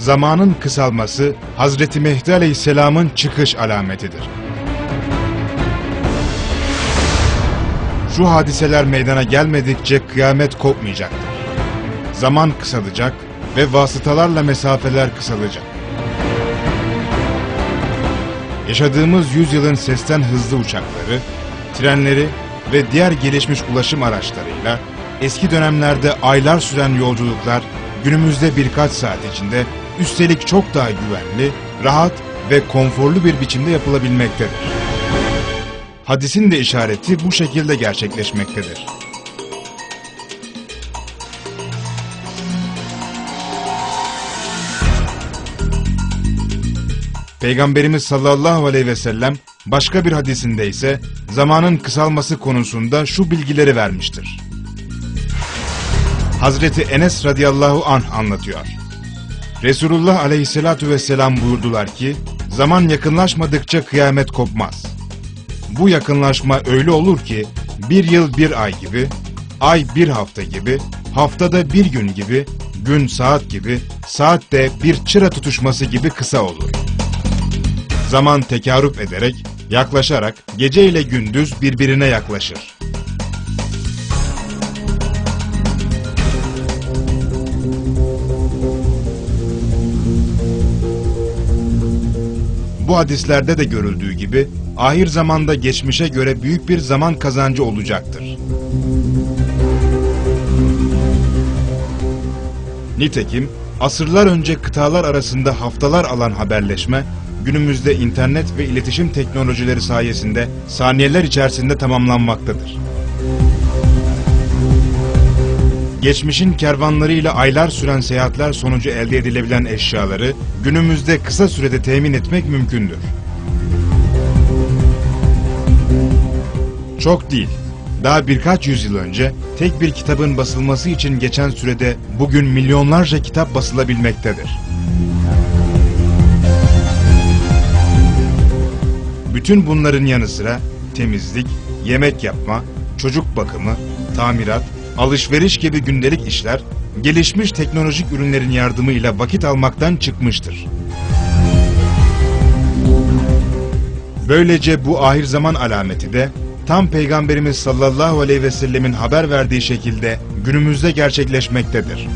zamanın kısalması Hazreti Mehdi Aleyhisselam'ın çıkış alametidir. Şu hadiseler meydana gelmedikçe kıyamet kopmayacaktır. Zaman kısalacak ve vasıtalarla mesafeler kısalacak. Yaşadığımız yüzyılın sesten hızlı uçakları, trenleri ve diğer gelişmiş ulaşım araçlarıyla eski dönemlerde aylar süren yolculuklar günümüzde birkaç saat içinde üstelik çok daha güvenli, rahat ve konforlu bir biçimde yapılabilmektedir. Hadisin de işareti bu şekilde gerçekleşmektedir. Peygamberimiz sallallahu aleyhi ve sellem başka bir hadisinde ise zamanın kısalması konusunda şu bilgileri vermiştir. Hazreti Enes radıyallahu anh anlatıyor. Resulullah aleyhissalatu vesselam buyurdular ki, zaman yakınlaşmadıkça kıyamet kopmaz. Bu yakınlaşma öyle olur ki, bir yıl bir ay gibi, ay bir hafta gibi, haftada bir gün gibi, gün saat gibi, saat de bir çıra tutuşması gibi kısa olur. Zaman tekarüp ederek, yaklaşarak gece ile gündüz birbirine yaklaşır. Bu hadislerde de görüldüğü gibi ahir zamanda geçmişe göre büyük bir zaman kazancı olacaktır. Nitekim asırlar önce kıtalar arasında haftalar alan haberleşme günümüzde internet ve iletişim teknolojileri sayesinde saniyeler içerisinde tamamlanmaktadır. Geçmişin kervanlarıyla aylar süren seyahatler sonucu elde edilebilen eşyaları günümüzde kısa sürede temin etmek mümkündür. Çok değil. Daha birkaç yüzyıl önce tek bir kitabın basılması için geçen sürede bugün milyonlarca kitap basılabilmektedir. Bütün bunların yanı sıra temizlik, yemek yapma, çocuk bakımı, tamirat, alışveriş gibi gündelik işler gelişmiş teknolojik ürünlerin yardımıyla vakit almaktan çıkmıştır. Böylece bu ahir zaman alameti de tam Peygamberimiz sallallahu aleyhi ve sellemin haber verdiği şekilde günümüzde gerçekleşmektedir.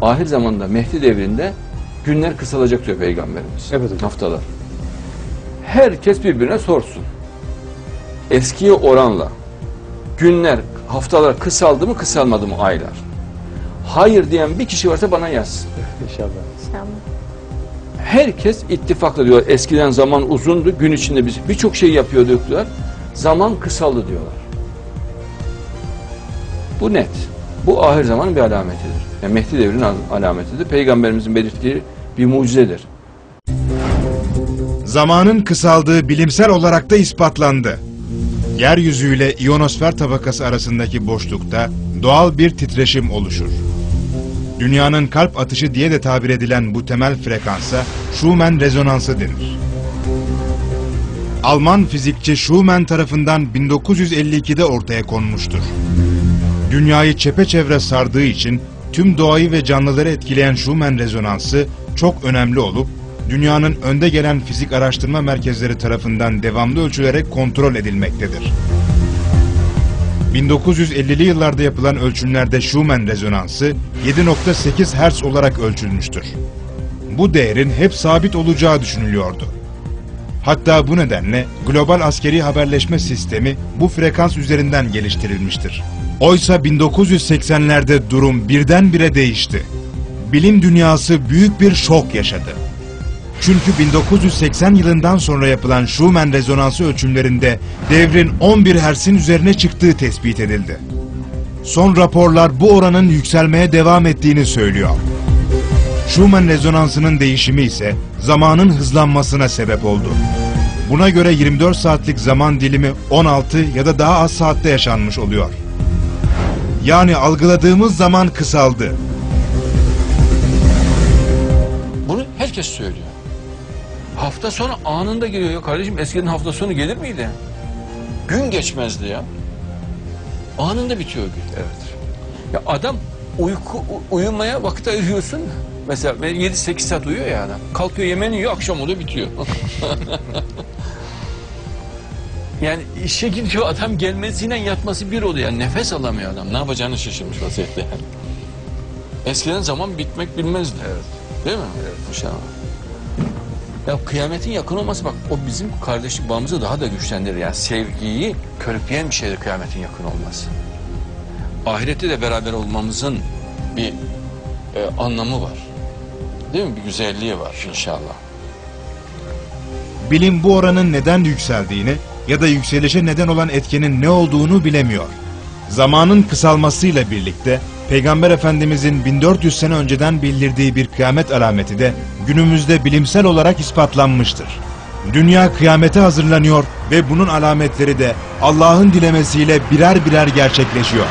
Ahir zamanda Mehdi devrinde günler kısalacak diyor Peygamberimiz. Evet hocam. Haftalar. Herkes birbirine sorsun. Eskiye oranla günler, haftalar kısaldı mı kısalmadı mı aylar? Hayır diyen bir kişi varsa bana yazsın. İnşallah. Herkes ittifakla diyor. Eskiden zaman uzundu. Gün içinde biz birçok şey yapıyorduk diyorlar. Zaman kısaldı diyorlar. Bu net. Bu ahir zamanın bir alametidir. Yani Mehdi devrinin al- alametidir. Peygamberimizin belirttiği bir mucizedir. Zamanın kısaldığı bilimsel olarak da ispatlandı. Yeryüzüyle iyonosfer tabakası arasındaki boşlukta doğal bir titreşim oluşur. Dünyanın kalp atışı diye de tabir edilen bu temel frekansa Schumann rezonansı denir. Alman fizikçi Schumann tarafından 1952'de ortaya konmuştur. Dünyayı çepeçevre sardığı için tüm doğayı ve canlıları etkileyen Schumann rezonansı çok önemli olup dünyanın önde gelen fizik araştırma merkezleri tarafından devamlı ölçülerek kontrol edilmektedir. 1950'li yıllarda yapılan ölçümlerde Schumann rezonansı 7.8 Hz olarak ölçülmüştür. Bu değerin hep sabit olacağı düşünülüyordu. Hatta bu nedenle global askeri haberleşme sistemi bu frekans üzerinden geliştirilmiştir. Oysa 1980'lerde durum birdenbire değişti. Bilim dünyası büyük bir şok yaşadı. Çünkü 1980 yılından sonra yapılan Schumann rezonansı ölçümlerinde devrin 11 Hz'in üzerine çıktığı tespit edildi. Son raporlar bu oranın yükselmeye devam ettiğini söylüyor. Schumann rezonansının değişimi ise zamanın hızlanmasına sebep oldu. Buna göre 24 saatlik zaman dilimi 16 ya da daha az saatte yaşanmış oluyor. Yani algıladığımız zaman kısaldı. Bunu herkes söylüyor. Hafta sonu anında geliyor ya kardeşim. Eskiden hafta sonu gelir miydi? Gün geçmezdi ya. Anında bitiyor gün. Evet. Ya adam uyku uyumaya vakit ayırıyorsun. Mesela 7-8 saat uyuyor ya adam. Kalkıyor yemeğini yiyor akşam oluyor bitiyor. yani işe gidiyor adam gelmesiyle yatması bir oluyor. Yani nefes alamıyor adam. Ne yapacağını şaşırmış vaziyette yani. Eskiden zaman bitmek bilmezdi. Değil mi? Evet. İnşallah. Ya kıyametin yakın olması bak o bizim kardeşlik bağımızı daha da güçlendirir. Yani sevgiyi körükleyen bir şeydir kıyametin yakın olması. Ahirette de beraber olmamızın bir e, anlamı var. Değil mi? Bir güzelliği var inşallah. Bilim bu oranın neden yükseldiğini ya da yükselişe neden olan etkenin ne olduğunu bilemiyor. Zamanın kısalmasıyla birlikte Peygamber Efendimizin 1400 sene önceden bildirdiği bir kıyamet alameti de günümüzde bilimsel olarak ispatlanmıştır. Dünya kıyamete hazırlanıyor ve bunun alametleri de Allah'ın dilemesiyle birer birer gerçekleşiyor.